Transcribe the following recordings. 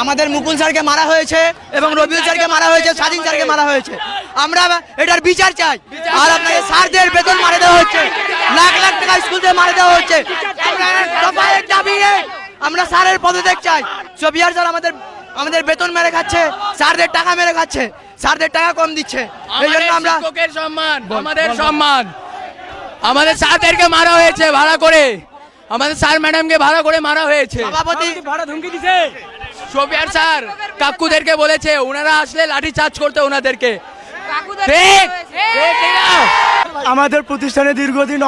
আমাদের মুকুল স্যারকে মারা হয়েছে এবং রবিউল স্যারকে মারা হয়েছে স্বাধীন স্যারকে মারা হয়েছে। আমরা এটার বিচার চাই। আর আপনাকে স্যারদের বেতন মারা দেওয়া হচ্ছে। লাখ লাখ টাকা স্কুল থেকে মারা দেওয়া হচ্ছে। আমরা স্যারের পদত্যাগ চাই। সবিয়ার স্যার আমাদের আমাদের বেতন মেরে খাচ্ছে স্যারদের টাকা মেরে খাচ্ছে স্যারদের টাকা কম দিচ্ছে। এই জন্য আমরা সম্মান আমাদের সম্মান। আমাদের স্যারদেরকে মারা হয়েছে ভাড়া করে। আমাদের স্যার ম্যাডামকে ভাড়া করে মারা হয়েছে। সভাপতি সোফিয়ার স্যার কাকুদেরকে বলেছে ওনারা আসলে লাঠি চার্জ করতে ওনাদেরকে? আমাদের প্রতিষ্ঠানে দীর্ঘদিন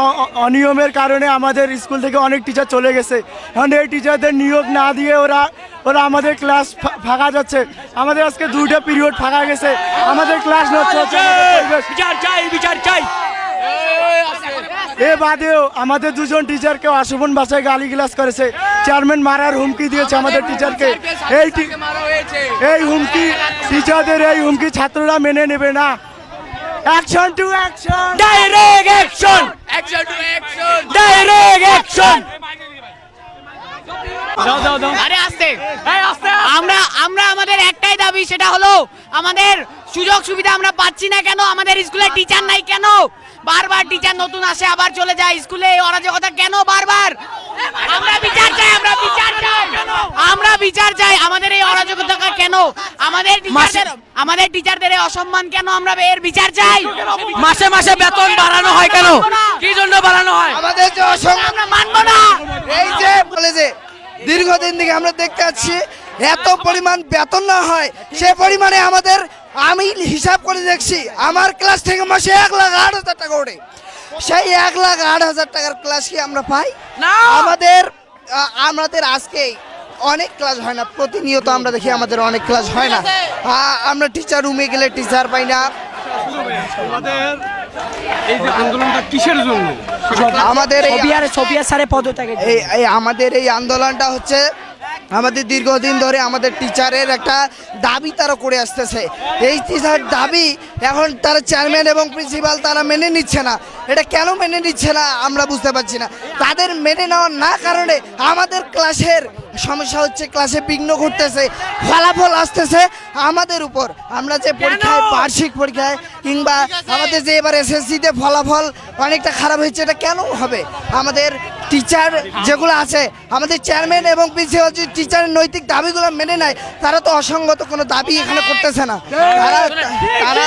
অনিয়মের কারণে আমাদের স্কুল থেকে অনেক টিচার চলে গেছে। এখন এই টিচারদের নিয়োগ না দিয়ে ওরা ওরা আমাদের ক্লাস ফাঁকা যাচ্ছে। আমাদের আজকে দুইটা পিরিয়ড ফাঁকা গেছে। আমাদের ক্লাস নষ্ট হচ্ছে বিচার চাই বিচার চাই। এ বাদেও আমাদের দুজন টিচারকে অশোভন ভাষায় গালি গ্লাস করেছে। চেয়ারম্যান মারার হুমকি দিয়েছে আমাদের টিচারকে এই এই হুমকি টিচারদের এই হুমকি ছাত্ররা মেনে নেবে না। Action to action direct action action to action direct action আরে আসতে। আমরা আমরা আমাদের একটাই দাবি সেটা হলো আমাদের সুযোগ সুবিধা আমরা পাচ্ছি না কেন? আমাদের স্কুলে টিচার নাই কেন? বারবার টিচার নতুন আসে আবার চলে যায় স্কুলে। এই অরাজকতা কেন বারবার? আমরা বিচার চাই আমরা বিচার চাই। আমরা বিচার চাই আমাদের এই অরাজকতা কেন? আমাদের টিচারদের আমাদের টিচারদের এই অসম্মান কেন আমরা এর বিচার চাই? মাসে মাসে বেতন বাড়ানো হয় কেন? কি জন্য বাড়ানো হয়? আমাদের যে আমরা মানবো না। এই যে কলেজে দীর্ঘদিন থেকে আমরা দেখতে পাচ্ছি এত পরিমাণ বেতন না হয় সে পরিমাণে আমাদের আমি হিসাব করে দেখছি আমার ক্লাস থেকে মাসে এক লাখ আট হাজার টাকা ওঠে। সেই এক লাখ আট হাজার টাকার ক্লাস কি আমরা পাই? না! আমাদের আমাদের আজকে অনেক ক্লাস হয় না প্রতিনিয়ত আমরা দেখি আমাদের অনেক ক্লাস হয় না। আমরা টিচার রুমে গেলে টিচার পাই না। এই যে আন্দোলনটা কিসের জন্য? আমাদের এই আমাদের এই আন্দোলনটা হচ্ছে আমাদের দীর্ঘদিন ধরে আমাদের টিচারের একটা দাবি তারা করে আসতেছে। এই টিচার দাবি এখন তারা চেয়ারম্যান এবং প্রিন্সিপাল তারা মেনে নিচ্ছে না। এটা কেন মেনে নিচ্ছে না আমরা বুঝতে পারছি না। তাদের মেনে নেওয়ার না কারণে আমাদের ক্লাসের সমস্যা হচ্ছে ক্লাসে বিঘ্ন ঘটতেছে ফলাফল আসতেছে আমাদের উপর। আমরা যে পরীক্ষায় বার্ষিক পরীক্ষায় কিংবা আমাদের যে এবার এসএসসিতে ফলাফল অনেকটা খারাপ হয়েছে এটা কেন হবে? আমাদের টিচার যেগুলো আছে আমাদের চেয়ারম্যান এবং প্রিন্সিপাল যে টিচারের নৈতিক দাবিগুলো মেনে নেয় তারা তো অসঙ্গত কোনো দাবি এখানে করতেছে না। তারা তারা